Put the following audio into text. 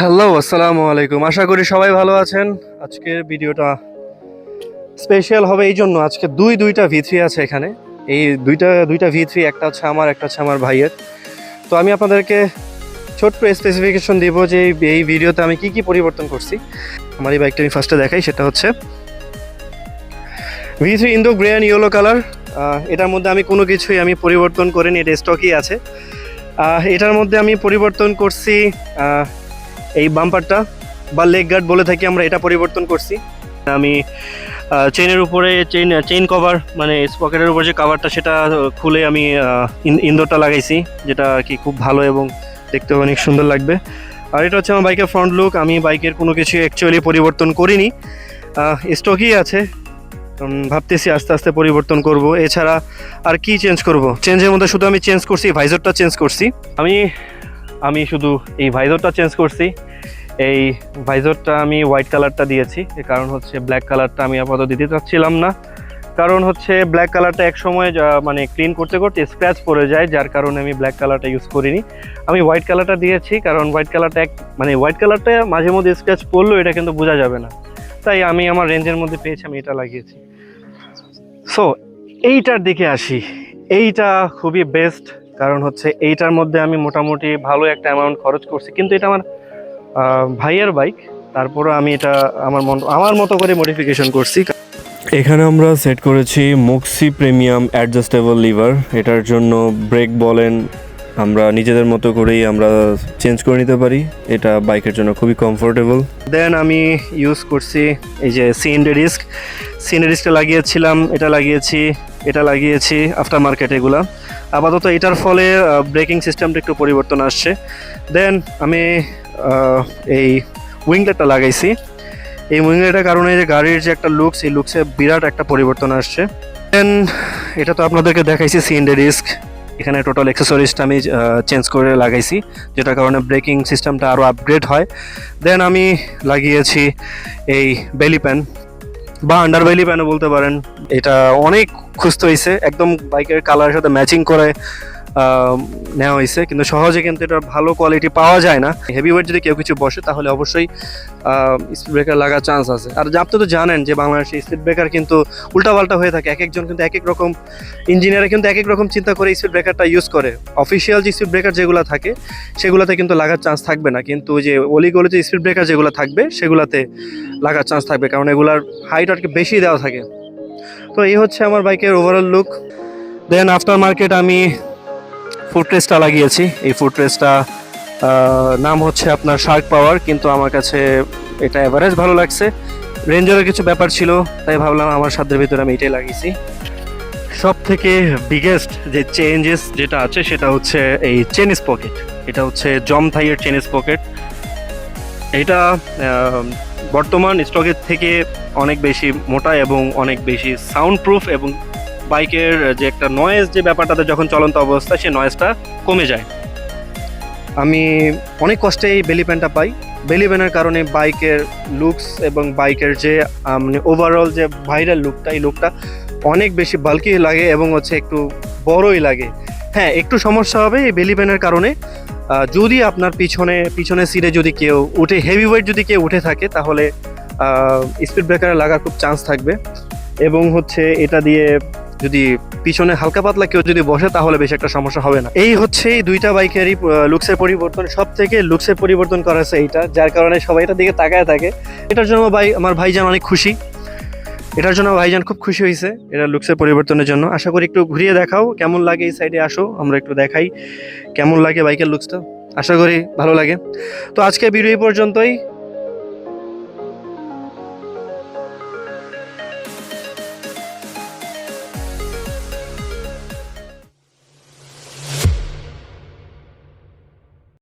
Hello, আসসালামু আলাইকুম। আশা করি সবাই ভালো আছেন। আজকের ভিডিওটা স্পেশাল হবে এই জন্য। আজকে দুই, দুইটা ভি থ্রি আছে এখানে। এই দুইটা দুইটা ভি থ্রি একটা হচ্ছে আমার, একটা হচ্ছে আমার ভাইয়ের। তো আমি আপনাদেরকে ছোট্ট স্পেসিফিকেশন দিব যে এই- ভিডিওতে আমি কি কি পরিবর্তন করছি। আমার এই বাইকটা আমি ফার্স্টে দেখাই, সেটা হচ্ছে V three Indo grey and yellow colour এটার মধ্যে আমি কোনো কিছুই আমি পরিবর্তন করিনি, এটা স্টকই আছে। এটার মধ্যে আমি পরিবর্তন করছি এই বাম্পারটা বা লেগ গার্ড বলে থাকি আমরা এটা পরিবর্তন করছি। আমি চেইনের উপরে চেইন চেইন কভার মানে স্পকেটের উপর যে কাভারটা সেটা খুলে আমি ইন- ইন্দোরটা লাগাইছি, যেটা আর কি খুব ভালো এবং দেখতে অনেক সুন্দর লাগবে। আর এটা হচ্ছে আমার বাইকের ফ্রন্ট লুক আমি বাইকের কোনো কিছু অ্যাকচুয়ালি পরিবর্তন করিনি। স্টকই আছে ভাবতেছি আস্তে আস্তে পরিবর্তন করব। এছাড়া আর কি চেঞ্জ করব? চেঞ্জের মধ্যে শুধু আমি চেঞ্জ করছি ভাইজরটা চেঞ্জ করছি। আমি আমি শুধু এই ভাইজরটা চেঞ্জ করছি। এই ভাইজরটা আমি হোয়াইট কালারটা দিয়েছি। কারণ হচ্ছে ব্ল্যাক কালারটা আমি আপাতত দিতে চাচ্ছিলাম না। কারণ হচ্ছে ব্ল্যাক কালারটা এক সময় মানে ক্লিন করতে করতে স্ক্র্যাচ পড়ে যায়, যার কারণে আমি ব্ল্যাক কালারটা ইউজ করিনি। আমি হোয়াইট কালারটা দিয়েছি, কারণ হোয়াইট কালারটা এক মানে হোয়াইট কালারটা মাঝে মধ্যে স্ক্র্যাচ পড়লেও এটা কিন্তু বোঝা যাবে না। তাই আমি আমার রেঞ্জের মধ্যে পেয়েছি, আমি এটা লাগিয়েছি। সো এইটার দিকে আসি। এইটা খুবই বেস্ট কারণ হচ্ছে এইটার মধ্যে আমি মোটামুটি ভালো একটা অ্যামাউন্ট খরচ করছি। কিন্তু এটা আমার ভাইয়ের বাইক তারপরে আমি এটা আমার মন আমার মতো করে মডিফিকেশন করছি। এখানে আমরা সেট করেছি মুক্সি প্রিমিয়াম অ্যাডজাস্টেবল লিভার এটার জন্য ব্রেক বলেন আমরা নিজেদের মতো করেই আমরা চেঞ্জ করে নিতে পারি। এটা বাইকের জন্য খুবই কমফোর্টেবল দেন আমি ইউজ করছি এই যে সিএনডি ডিস্ক সিএনডি ডিস্কটা লাগিয়েছিলাম এটা লাগিয়েছি এটা লাগিয়েছি আফটার মার্কেট এগুলা। আপাতত এটার ফলে ব্রেকিং সিস্টেমটা একটু পরিবর্তন আসছে। দেন আমি এই উইংলেটটা লাগাইছি। এই উইংলেটের কারণে যে গাড়ির যে একটা লুকস এই লুকসে বিরাট একটা পরিবর্তন আসছে। দেন এটা তো আপনাদেরকে দেখাইছি সিএনডি ডিস্ক এখানে টোটাল অ্যাক্সেসরিজটা আমি চেঞ্জ করে লাগাইছি, যেটার কারণে ব্রেকিং সিস্টেমটা আরও আপগ্রেড হয়। দেন আমি লাগিয়েছি এই বেলি প্যান বা আন্ডার বেলি প্যানও বলতে পারেন। এটা অনেক খুঁজতে হয়েছে একদম বাইকের কালারের সাথে ম্যাচিং করে নেওয়া হয়েছে কিন্তু সহজে কিন্তু এটা ভালো কোয়ালিটি পাওয়া যায় না। হেভি ওয়েট যদি কেউ কিছু বসে, তাহলে অবশ্যই স্পিড ব্রেকার লাগার চান্স আছে। আর আপনি তো জানেন যে বাংলাদেশে স্পিড ব্রেকার কিন্তু উল্টাপাল্টা হয়ে থাকে। এক একজন কিন্তু এক এক রকম ইঞ্জিনিয়ারে কিন্তু এক এক রকম চিন্তা করে স্পিড ব্রেকারটা ইউজ করে। অফিসিয়াল যে স্পিড ব্রেকার যেগুলো থাকে, সেগুলোতে কিন্তু লাগার চান্স থাকবে না। কিন্তু যে অলিগলিতে স্পিড ব্রেকার যেগুলো থাকবে, সেগুলোতে লাগার চান্স থাকবে। কারণ এগুলার হাইট আর কি বেশি দেওয়া থাকে। তো এই হচ্ছে আমার বাইকের overall look then after market আমি ফুড রেস্টটা লাগিয়েছি। এই ফুড রেস্টটা নাম হচ্ছে আপনার শার্ক পাওয়ার কিন্তু আমার কাছে এটা অ্যাভারেজ ভালো লাগছে। রেঞ্জারের কিছু ব্যাপার ছিল, তাই ভাবলাম আমার সাধ্যের ভিতরে আমি এটাই লাগিয়েছি। সব থেকে বিগেস্ট যে চেঞ্জেস যেটা আছে, সেটা হচ্ছে এই চেনিস পকেট এটা হচ্ছে জম থাইয়ের চেনিস পকেট এটা বর্তমান স্টকের থেকে অনেক বেশি মোটা এবং অনেক বেশি সাউন্ড প্রুফ এবং বাইকের যে একটা নয়েজ যে ব্যাপারটাতে যখন চলন্ত অবস্থা সে নয়েজটা কমে যায়। আমি অনেক কষ্টে এই বেলি প্যানটা পাই। বেলি প্যানের কারণে বাইকের লুকস এবং বাইকের যে মানে ওভারঅল যে ভাইরাল লুকটা এই লুকটা অনেক বেশি বাল্কি লাগে এবং হচ্ছে একটু বড়ই লাগে। হ্যাঁ একটু সমস্যা হবে এই বেলি প্যানের কারণে। যদি আপনার পিছনে পিছনে সিটে যদি কেউ উঠে হেভি ওয়েট যদি কেউ উঠে থাকে, তাহলে স্পিড ব্রেকারে লাগার খুব চান্স থাকবে। এবং হচ্ছে এটা দিয়ে যদি পিছনে হালকা পাতলা কেউ যদি বসে, তাহলে বেশি একটা সমস্যা হবে না। এই হচ্ছে এই দুইটা বাইকেরই লুকসের পরিবর্তন। সব থেকে লুকসের পরিবর্তন করা করেছে এইটা, যার কারণে সবাই এটার দিকে তাকায় থাকে। এটার জন্য ভাই, আমার ভাইজান অনেক খুশি। এটার জন্য ভাইজান খুব খুশি হয়েছে এটা লুকসের পরিবর্তনের জন্য। আশা করি একটু ঘুরিয়ে দেখাও, কেমন লাগে এই সাইডে আসো, আমরা একটু দেখাই। কেমন লাগে বাইকের লুকসটা আশা করি ভালো লাগে। তো আজকে ভিডিও এই পর্যন্তই।